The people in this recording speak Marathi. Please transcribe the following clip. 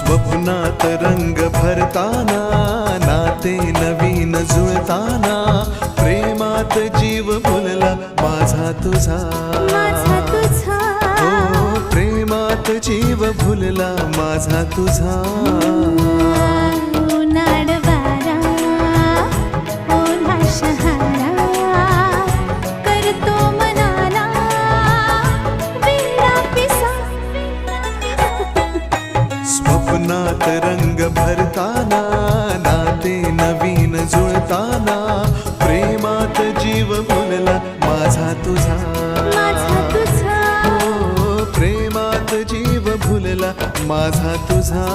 स्वप्नात रंग भरताना नाते नवीन जुळताना प्रेमात जीव फुलला माझा तुझा. तुझा. हो प्रेमात जीव फुलला माझा तुझा. स्वप्नात रंग भरताना नाते नवीन जुळताना प्रेमात जीव फुलला माझा तुझा. माझा तुझा. हो, प्रेमात जीव फुलला माझा तुझा.